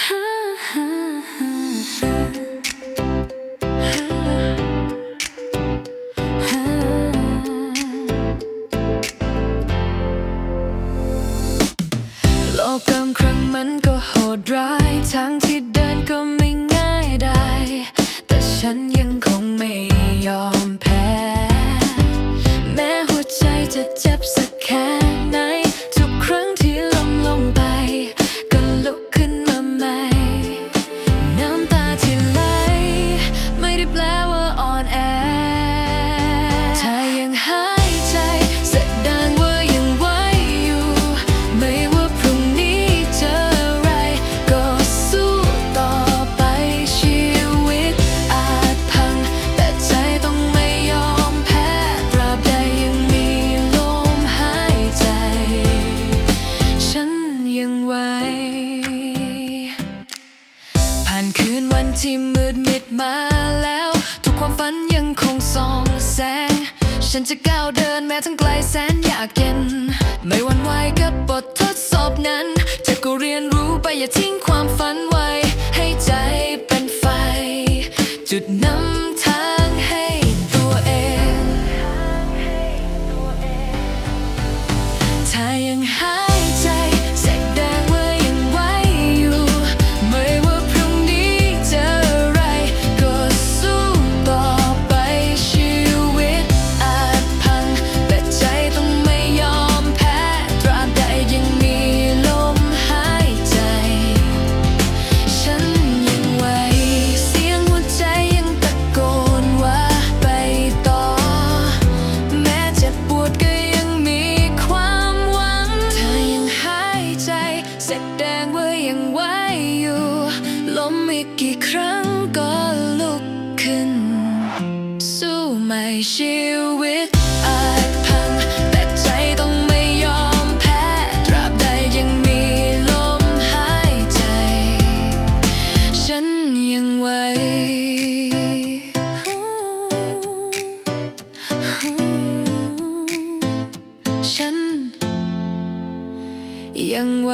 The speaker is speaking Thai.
โลกกำครั้งมันก็โหดร้ายทางที่เดินก็ไม่ง่ายได้ แต่ฉันยังคงไม่านคืนวันที่มืดมิดมาแล้ว ทุกความฝันยังคงส่องแสง ฉันจะก้าวเดินแม้ทั้งไกลแสนยากเย็น ไม่หวั่นไหวกับบททดสอบนั้นเธอก็เรียนรู้ไปอย่าทิ้งความฝัน ปวดก็ยังมีความหวังเธอยังหายใจแสดงว่ายังไหวอยู่ล้มอีกกี่ครั้งก็ลุกขึ้น สู้ใหม่ชีวิต ยังไหว